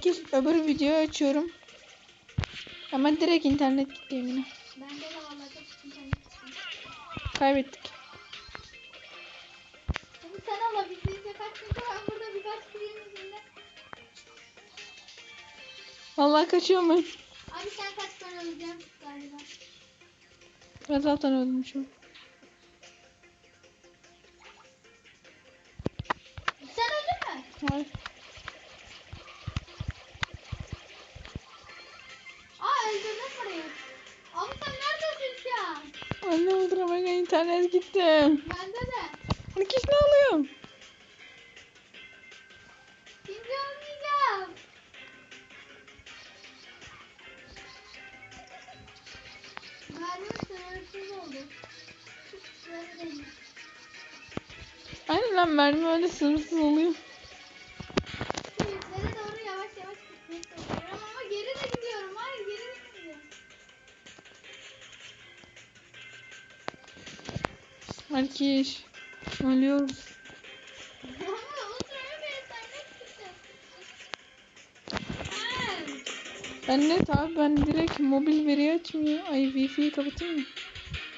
Herkes öbür videoyu açıyorum. Ama direkt internet gitti Emine. Bende de vallahi internet. Kaybettik. Bunu sen alabildiğince kaç çünkü ben burada birkaç kilin yüzünde. Vallahi kaçıyorum ben. Abi sen kaç tane öleceksin galiba. Ben zaten ölmüşüm. Sen öldün mü? Hayır. Anne olduramaya internet gitti. Bende de. Herkes ne alıyor? Şimdi olmayacağım. Mermi sınırsız oldu. Aynen lan mermi öyle sınırsız oluyor. Yüzlere doğru yavaş yavaş gitmeye çalışıyorum ama geri de Herkes. Ölüyoruz. Ben net abi ben direkt mobil veri açmıyor. Ay wifi'yi kapatayım mı?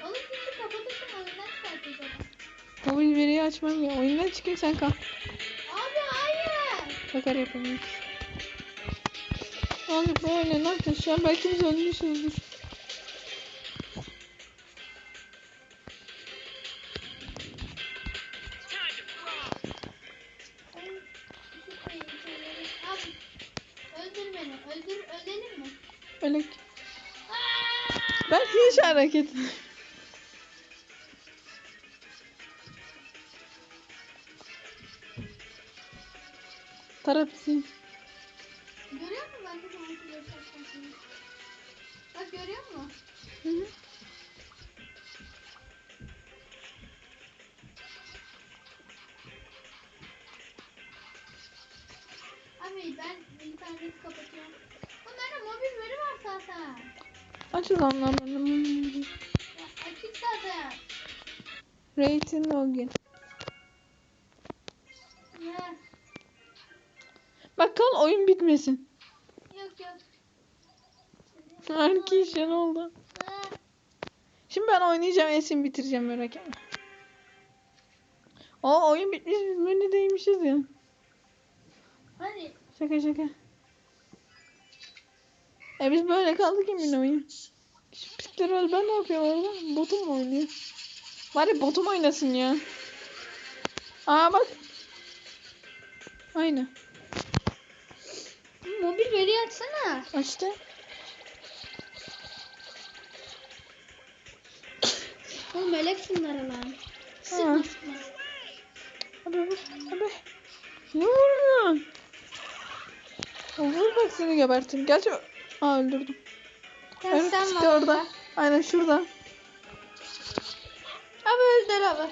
Onu şimdi kapatırsın oyundan çıkartacağım. Mobil veriyi açmam ya. Oyundan çıkayım sen kal. Abi hayır. Bakar yapamıyoruz. Abi böyle ne yapacağız? Şu an belki biz ölmüşüzdür. Öldür ölelim mi? Öyle. Ben hiç hareket Tarapsın. Görüyor musun ben de sana. Bak görüyor musun? Hı hı. Aç o zaman lan benim. Ya açık zaten. Rating login. Ya, Bak kal oyun bitmesin. yok yok. Herkes ne oldu? Şimdi ben oynayacağım Esin bitireceğim merak etme. O oyun bitmiş biz menüdeymişiz ya. Hadi. Şaka şaka. E biz böyle kaldık emin oyun. Şu pisler öl ben ne yapıyorum orada? Botum mu oynuyor? Bari botum oynasın ya. Aa bak. Aynı. Mobil veri açsana. Açtı. Oğlum melek şunlara lan. Sıkma sıkma. Abi abi abi. Ne vuruyorsun? Vur bak seni gebertim. Gerçi Aa öldürdüm. Evet sen işte var orada. Aynen şurada. Abi öldür abi.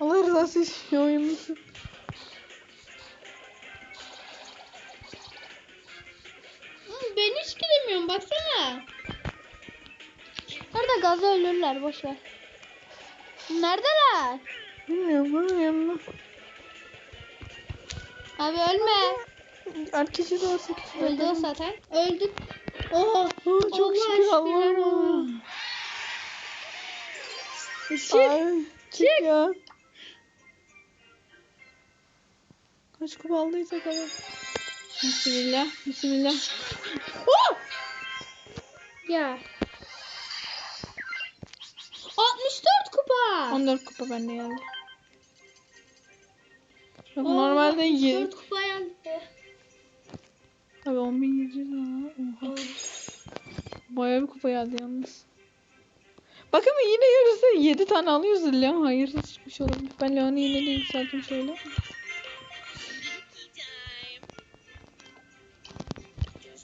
Allah rızası için oyun musun? Hı, ben hiç gidemiyorum baksana. Orada gazı ölürler boş ver. Neredeler? Bilmiyorum bunun yanına. Abi ölme. Herkesi de olsa küfür Öldü o zaten. Öldük. Oh. Aa, çok Allah şükür Allah'ım. Çık. Ay, çık ya. Kaç kupa aldıysak alalım. Bismillah. Bismillah. Oh! Ya. Kupa. 14 kupa bende geldi. Bak Oo, normalde 7. 64 kupa geldi. Abi 10.700 lira. Oha. Bayağı bir kupa geldi yalnız. Bak ama yine yarısı 7 tane alıyoruz Leon. Hayırsız çıkmış olabilir. Ben Leon'u yine de yükselttim şöyle.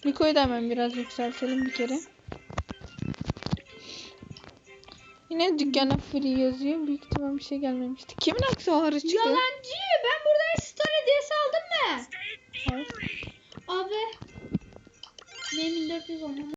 Niko'yu da hemen biraz yükseltelim bir kere. Yine dükkana free yazıyor. Büyük ihtimal bir şey gelmemişti. Kimin aksesuarı çıktı? Yalancı. Ben burada star hediyesi aldım mı? Abi. Benim 1410.